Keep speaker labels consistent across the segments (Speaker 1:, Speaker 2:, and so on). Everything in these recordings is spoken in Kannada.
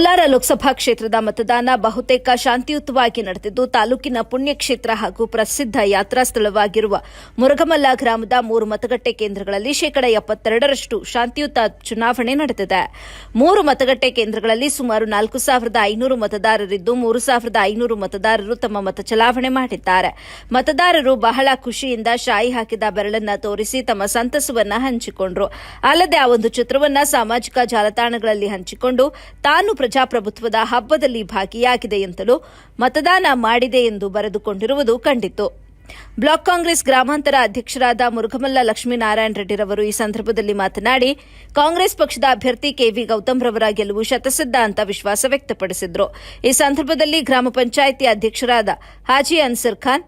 Speaker 1: ಲೋಕಸಭಾ ಕ್ಷೇತ್ರದ ಮತದಾನ ಬಹುತೇಕ ಶಾಂತಿಯುತವಾಗಿ ನಡೆದಿದ್ದು, ತಾಲೂಕಿನ ಪುಣ್ಯಕ್ಷೇತ್ರ ಹಾಗೂ ಪ್ರಸಿದ್ಧ ಯಾತ್ರಾ ಸ್ಥಳವಾಗಿರುವ ಮುರುಗಮಲ್ಲ ಗ್ರಾಮದ ಮೂರು ಮತಗಟ್ಟೆ ಕೇಂದ್ರಗಳಲ್ಲಿ ಶೇಕಡ ಎಪ್ಪತ್ತೆರಡರಷ್ಟು ಶಾಂತಿಯುತ ಚುನಾವಣೆ ನಡೆದಿದೆ. ಮೂರು ಮತಗಟ್ಟೆ ಕೇಂದ್ರಗಳಲ್ಲಿ ಸುಮಾರು ನಾಲ್ಕು ಸಾವಿರದ ಐನೂರು ಮತದಾರರಿದ್ದು, ಮೂರು ಸಾವಿರದ ಐನೂರು ಮತದಾರರು ತಮ್ಮ ಮತ ಚಲಾವಣೆ ಮಾಡಿದ್ದಾರೆ. ಮತದಾರರು ಬಹಳ ಖುಷಿಯಿಂದ ಶಾಯಿ ಹಾಕಿದ ಬೆರಳನ್ನು ತೋರಿಸಿ ತಮ್ಮ ಸಂತಸವನ್ನ ಹಂಚಿಕೊಂಡರು. ಅಲ್ಲದೆ ಆ ಒಂದು ಚಿತ್ರವನ್ನ ಸಾಮಾಜಿಕ ಜಾಲತಾಣಗಳಲ್ಲಿ ಹಂಚಿಕೊಂಡು ತಾನು ಪ್ರಜಾಪ್ರಭುತ್ವದ ಹಬ್ಬದಲ್ಲಿ ಭಾಗಿಯಾಗಿದೆ ಎಂತಲೂ ಮತದಾನ ಮಾಡಿದೆ ಎಂದು ಬರೆದುಕೊಂಡಿರುವುದು ಕಂಡಿತು ಬ್ಲಾಕ್ ಕಾಂಗ್ರೆಸ್ ಗ್ರಾಮಾಂತರ ಅಧ್ಯಕ್ಷರಾದ ಮುರುಘಮಲ್ಲ ಲಕ್ಷ್ಮೀನಾರಾಯಣ ರೆಡ್ಡಿರವರು ಈ ಸಂದರ್ಭದಲ್ಲಿ ಮಾತನಾಡಿ, ಕಾಂಗ್ರೆಸ್ ಪಕ್ಷದ ಅಭ್ಯರ್ಥಿ ಕೆವಿ ಗೌತಮ್ ರವರ ಗೆಲುವು ಶತಸಿದ್ಧ ಅಂತ ವಿಶ್ವಾಸ ವ್ಯಕ್ತಪಡಿಸಿದ್ರು. ಈ ಸಂದರ್ಭದಲ್ಲಿ ಗ್ರಾಮ ಪಂಚಾಯಿತಿ ಅಧ್ಯಕ್ಷರಾದ ಹಾಜಿ ಅನ್ಸರ್ ಖಾನ್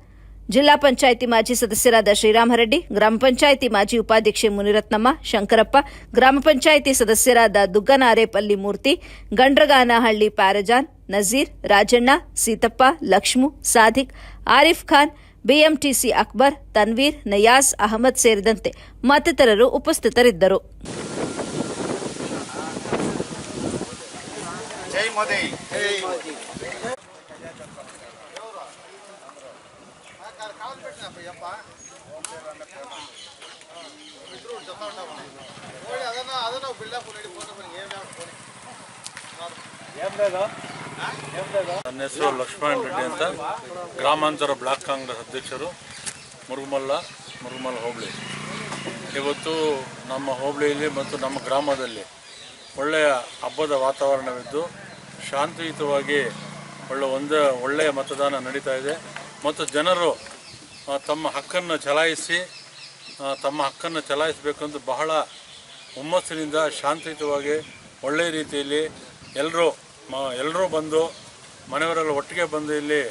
Speaker 1: ಜಿಲ್ಲಾ ಪಂಚಾಯಿತಿ ಮಾಜಿ ಸದಸ್ಯರಾದ ಶ್ರೀರಾಮರೆಡ್ಡಿ ಗ್ರಾಮ ಪಂಚಾಯಿತಿ ಮಾಜಿ ಉಪಾಧ್ಯಕ್ಷೆ ಮುನಿರತ್ನಮ್ಮ, ಶಂಕರಪ್ಪ, ಗ್ರಾಮ ಪಂಚಾಯಿತಿ ಸದಸ್ಯರಾದ ದುಗ್ಗನಾರೇಪಲ್ಲಿ ಮೂರ್ತಿ, ಗಂಡ್ರಗಾನಹಳ್ಳಿ ಪ್ಯಾರಜಾನ್, ನಜೀರ್, ರಾಜಣ್ಣ, ಸೀತಪ್ಪ, ಲಕ್ಷ್ಮು, ಸಾದಿಕ್, ಆರಿಫ್ ಖಾನ್, ಬಿಎಂಟಿಸಿ ಅಕ್ಬರ್, ತನ್ವೀರ್, ನಯಾಸ್, ಅಹಮದ್ ಸೇರಿದಂತೆ ಮತ್ತಿತರರು ಉಪಸ್ಥಿತರಿದ್ದರು.
Speaker 2: ನನ್ನ ಹೆಸರು ಲಕ್ಷ್ಮಣ ರೆಡ್ಡಿ ಅಂತ. ಗ್ರಾಮಾಂತರ ಬ್ಲಾಕ್ ಕಾಂಗ್ರೆಸ್ ಅಧ್ಯಕ್ಷರು ಮುರುಗಮಲ್ಲ ಮುರುಗಮಲ್ಲ ಹೋಬಳಿ. ಇವತ್ತು ನಮ್ಮ ಹೋಬಳಿಯಲ್ಲಿ ಮತ್ತು ನಮ್ಮ ಗ್ರಾಮದಲ್ಲಿ ಒಳ್ಳೆಯ ಹಬ್ಬದ ವಾತಾವರಣವಿದ್ದು ಶಾಂತಿಯುತವಾಗಿ ಒಳ್ಳೆ ಒಂದು ಒಳ್ಳೆಯ ಮತದಾನ ನಡೀತಾ ಇದೆ. ಮತ್ತು ಜನರು ತಮ್ಮ ಹಕ್ಕನ್ನು ಚಲಾಯಿಸಿ ತಮ್ಮ ಹಕ್ಕನ್ನು ಚಲಾಯಿಸಬೇಕೆಂದು ಬಹಳ ಹುಮ್ಮಸ್ಸಿನಿಂದ, ಶಾಂತಿಯುತವಾಗಿ ಒಳ್ಳೆಯ ರೀತಿಯಲ್ಲಿ ಎಲ್ಲರೂ ಮ ಎಲ್ಲರೂ ಬಂದು, ಮನೆಯವರೆಲ್ಲ ಒಟ್ಟಿಗೆ ಬಂದು ಇಲ್ಲಿ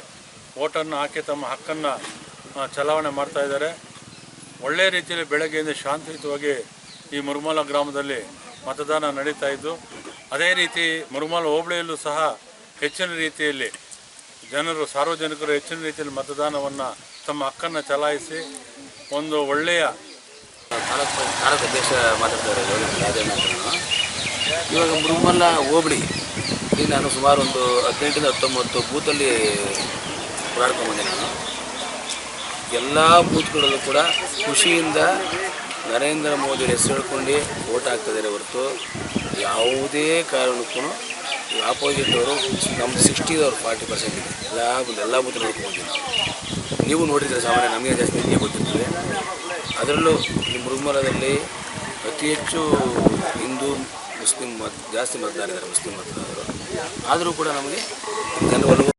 Speaker 2: ಓಟನ್ನು ಹಾಕಿ ತಮ್ಮ ಹಕ್ಕನ್ನು ಚಲಾವಣೆ ಮಾಡ್ತಾ ಇದ್ದಾರೆ. ಒಳ್ಳೆಯ ರೀತಿಯಲ್ಲಿ ಬೆಳಗ್ಗೆಯಿಂದ ಶಾಂತಿಯುತವಾಗಿ ಈ ಮುರುಮಲ ಗ್ರಾಮದಲ್ಲಿ ಮತದಾನ ನಡೀತಾ ಇದ್ದು, ಅದೇ ರೀತಿ ಮುರುಮಲ ಹೋಬಳಿಯಲ್ಲೂ ಸಹ ಹೆಚ್ಚಿನ ರೀತಿಯಲ್ಲಿ ಜನರು ಸಾರ್ವಜನಿಕರು ಹೆಚ್ಚಿನ ರೀತಿಯಲ್ಲಿ ಮತದಾನವನ್ನು ತಮ್ಮ ಹಕ್ಕನ್ನು ಚಲಾಯಿಸಿ ಒಂದು ಒಳ್ಳೆಯ
Speaker 3: ಭಾರತ ದೇಶ ಮಾತಾಡ್ತಾರೆ. ಇವಾಗ ಮುರುಮಲ್ಲ ಹೋಬಳಿ ಇಲ್ಲಿ ನಾನು ಸುಮಾರು ಒಂದು ಹದಿನೆಂಟರಿಂದ ಹತ್ತೊಂಬತ್ತು ಬೂತಲ್ಲಿ ಓಡಾಡ್ಕೊಂಡ್ಬಂದೆ ನಾನು ಎಲ್ಲ ಬೂತ್ಗಳಲ್ಲೂ ಕೂಡ ಖುಷಿಯಿಂದ ನರೇಂದ್ರ ಮೋದಿ ಹೆಸರು ಹೇಳ್ಕೊಂಡು ಓಟ್ ಹಾಕ್ತಿದ್ದಾರೆ ಹೊರತು ಯಾವುದೇ ಕಾರಣಕ್ಕೂ ಆಪೋಸಿಟ್ ಅವರು ನಮ್ಮ ಸಿಕ್ಸ್ಟಿದವ್ರು ಫಾರ್ಟಿ ಪರ್ಸೆಂಟ್ ಇದೆ. ಎಲ್ಲ ಎಲ್ಲ ಬೂತ್ ನೋಡ್ಕೊಂಡಿದ್ದೀವಿ ನೀವು ನೋಡಿದರೆ ಸಾಮಾನ್ಯ ನಮಗೆ ಜಾಸ್ತಿ ನಿಮಗೆ ಗೊತ್ತಿರ್ತದೆ. ಅದರಲ್ಲೂ ಈ ಮುರುಗಮಲದಲ್ಲಿ ಅತಿ ಹೆಚ್ಚು ಹಿಂದೂ, ಮುಸ್ಲಿಂ ಮತ, ಜಾಸ್ತಿ ಮತದಾರಿದ್ದಾರೆ ಮುಸ್ಲಿಂ ಮತದಾರರು. ಆದರೂ ಕೂಡ ನಮಗೆ ಜನರು